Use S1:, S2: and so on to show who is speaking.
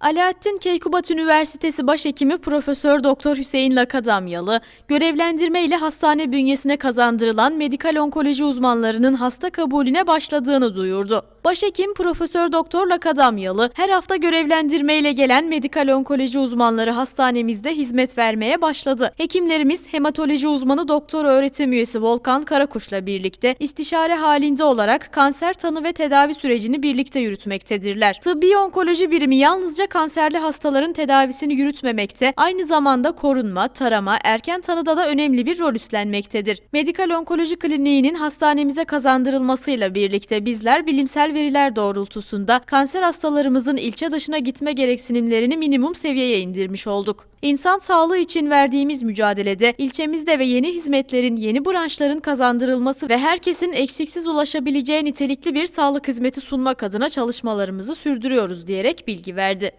S1: Alaaddin Keykubat Üniversitesi Başhekimi Profesör Doktor Hüseyin Lakadamyalı, görevlendirme ile hastane bünyesine kazandırılan medikal onkoloji uzmanlarının hasta kabulüne başladığını duyurdu. Başhekim Profesör Doktor Lakadamyalı, her hafta görevlendirme ile gelen medikal onkoloji uzmanları hastanemizde hizmet vermeye başladı. Hekimlerimiz hematoloji uzmanı doktor öğretim üyesi Volkan Karakuş'la birlikte istişare halinde olarak kanser tanı ve tedavi sürecini birlikte yürütmektedirler. Tıbbi onkoloji birimi yalnızca kanserli hastaların tedavisini yürütmemekte, aynı zamanda korunma, tarama, erken tanıda da önemli bir rol üstlenmektedir. Medikal Onkoloji Kliniği'nin hastanemize kazandırılmasıyla birlikte bizler bilimsel veriler doğrultusunda kanser hastalarımızın ilçe dışına gitme gereksinimlerini minimum seviyeye indirmiş olduk. İnsan sağlığı için verdiğimiz mücadelede ilçemizde ve yeni hizmetlerin, yeni branşların kazandırılması ve herkesin eksiksiz ulaşabileceği nitelikli bir sağlık hizmeti sunmak adına çalışmalarımızı sürdürüyoruz diyerek bilgi verdi.